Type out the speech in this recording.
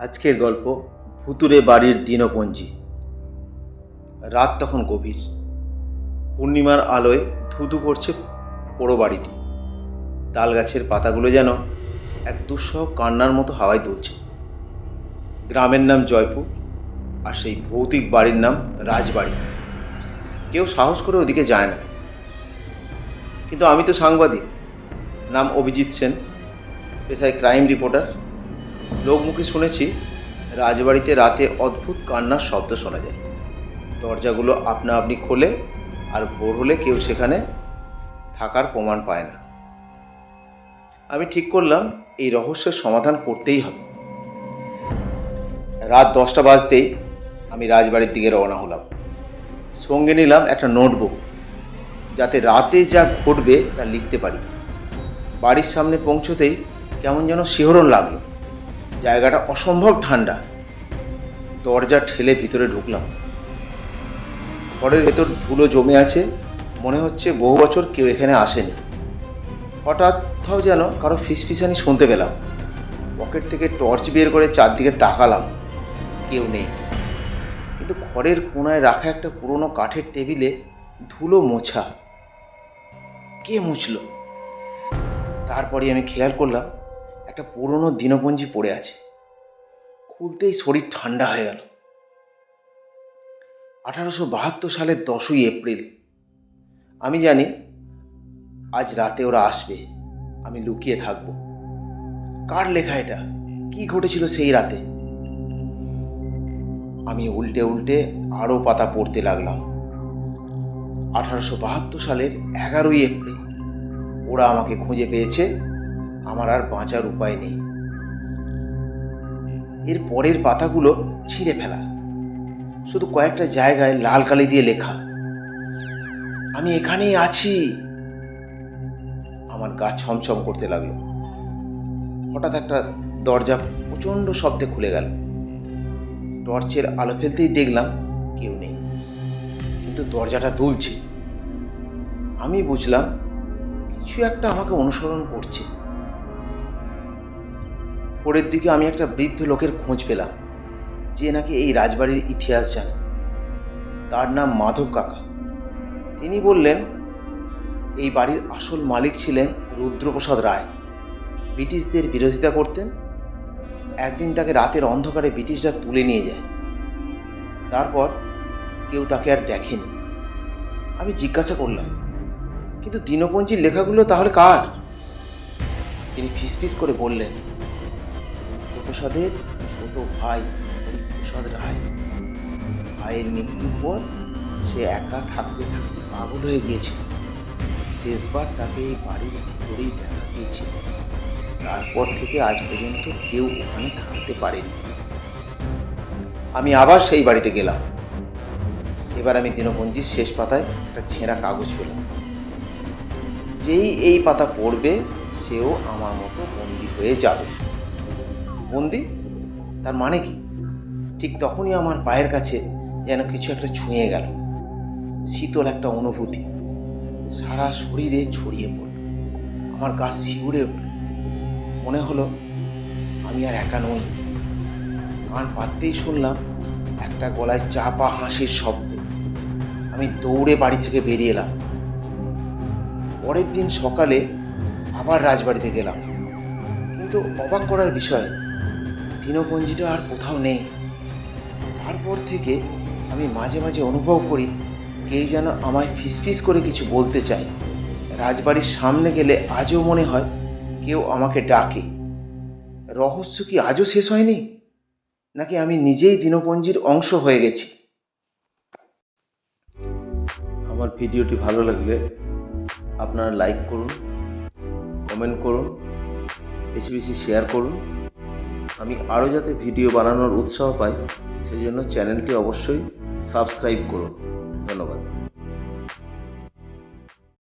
আজকের গল্প ভুতুরে বাড়ির দিনপঞ্জি। রাত তখন গভীর। পূর্ণিমার আলোয় ধুধু করছে পোড়ো বাড়িটি। তাল গাছের পাতাগুলো যেন এক দুঃসহ কান্নার মতো হাওয়ায় দুলছে। গ্রামের নাম জয়পুর আর সেই ভৌতিক বাড়ির নাম রাজবাড়ি। কেউ সাহস করে ওদিকে যায় না। কিন্তু আমি তো সাংবাদিক। নাম অভিজিৎ সেন, পেশায় ক্রাইম রিপোর্টার। লোকমুখে শুনেছি, রাজবাড়িতে রাতে অদ্ভুত কান্নার শব্দ শোনা যায়। দরজাগুলো আপনা আপনি খোলে আর ভোর হলে কেউ সেখানে থাকার প্রমাণ পায় না। আমি ঠিক করলাম এই রহস্যের সমাধান করতেই হবে। রাত দশটা বাজতেই আমি রাজবাড়ির দিকে রওনা হলাম। সঙ্গে নিলাম একটা নোটবুক, যাতে রাতে যা ঘটবে তা লিখতে পারি। বাড়ির সামনে পৌঁছতেই কেমন যেন শিহরণ লাগল। জায়গাটা অসম্ভব ঠান্ডা। দরজা ঠেলে ভিতরে ঢুকলাম। ঘরের ভেতর ধুলো জমে আছে, মনে হচ্ছে বহু বছর কেউ এখানে আসেনি। হঠাৎ কোথাও যেন কারও ফিসফিসানি শুনতে পেলাম। পকেট থেকে টর্চ বের করে চারদিকে তাকালাম। কেউ নেই। কিন্তু ঘরের কোনায় রাখা একটা পুরনো কাঠের টেবিলে ধুলো মোছা। কে মুছল? তারপরে আমি খেয়াল করলাম একটা পুরনো দিনপঞ্জি পড়ে আছে। খুলতেই শরীর ঠান্ডা হয়ে গেল। আঠারোশো বাহাত্তর সালের দশই এপ্রিল। আমি জানি আজ রাতে ওরা আসবে। আমি লুকিয়ে থাকব। কার লেখা এটা? কি ঘটেছিল সেই রাতে? আমি উল্টে উল্টে আরও পাতা পড়তে লাগলাম। আঠারোশো বাহাত্তর সালের এগারোই এপ্রিল। ওরা আমাকে খুঁজে পেয়েছে আমার আর বাঁচার উপায় নেই। এর পরের পাতাগুলো ছিঁড়ে ফেলা। শুধু কয়েকটা জায়গায় লাল কালি দিয়ে লেখা। আমি এখানেই আছি। আমার গা ছমছম করতে লাগল। হঠাৎ একটা দরজা প্রচণ্ড শব্দে খুলে গেল। টর্চের আলো ফেলতেই দেখলাম কেউ নেই। কিন্তু দরজাটা দুলছে। আমি বুঝলাম, কিছু একটা আমাকে অনুসরণ করছে। পরের দিকে আমি একটা বৃদ্ধ লোকের খোঁজ পেলাম, যে নাকি এই রাজবাড়ির ইতিহাস জানে। তার নাম মাধব কাকা। তিনি বললেন, এই বাড়ির আসল মালিক ছিলেন রুদ্রপ্রসাদ রায়। ব্রিটিশদের বিরোধিতা করতেন। একদিন তাকে রাতের অন্ধকারে ব্রিটিশরা তুলে নিয়ে যায়। তারপর কেউ তাকে আর দেখেনি। আমি জিজ্ঞাসা করলাম, কিন্তু দীনপঞ্জির লেখাগুলো তাহলে কার? তিনি ফিসফিস করে বললেন প্রসাদের, ছোট ভাই হরিপ্রসাদ রায়। ভাইয়ের মৃত্যুর পর সে একা থাকতে থাকতে পাগল হয়ে গিয়েছিল। শেষবার তাকে এই বাড়ির ভিতরেই দেখা গিয়েছিল। তারপর থেকে আজ পর্যন্ত কেউ ওখানে থাকতে পারেনি। আমি আবার সেই বাড়িতে গেলাম। এবার আমি দিনপঞ্জির শেষ পাতায় একটা ছেঁড়া কাগজ পেলাম। যেই এই পাতা পড়বে, সেও আমার মতো বন্দি হয়ে যাবে। বন্দি? তার মানে কি? ঠিক তখনই আমার পায়ের কাছে যেন কিছু একটা ছুঁয়ে গেল। শীতল একটা অনুভূতি। সারা শরীরে ছড়িয়ে পড়ল। আমার গা শিউরে উঠল। মনে হলো আমি আর একা নই। কান পাততেই শুনলাম একটা গলায় চাপা হাসির শব্দ। আমি দৌড়ে বাড়ি থেকে বেরিয়ে এলাম। পরের দিন সকালে আবার রাজবাড়িতে গেলাম। কিন্তু অবাক করার বিষয় দিনপঞ্জিটা আর কোথাও নেই। তারপর থেকে আমি মাঝে মাঝে অনুভব করি, কেউ যেন আমায় ফিসফিস করে কিছু বলতে চায়। রাজবাড়ির সামনে গেলে আজও মনে হয় কেউ আমাকে ডাকে। রহস্য কি আজও শেষ হয়নি? নাকি আমি নিজেই দিনপঞ্জির অংশ হয়ে গেছি? আমার ভিডিওটি ভালো লাগলে আপনারা লাইক করুন কমেন্ট করুন, বেশি বেশি শেয়ার করুন। আমি আরও যাতে ভিডিও বানানোর উৎসাহ পাই সেই জন্য চ্যানেলটি অবশ্যই সাবস্ক্রাইব করুন। ধন্যবাদ।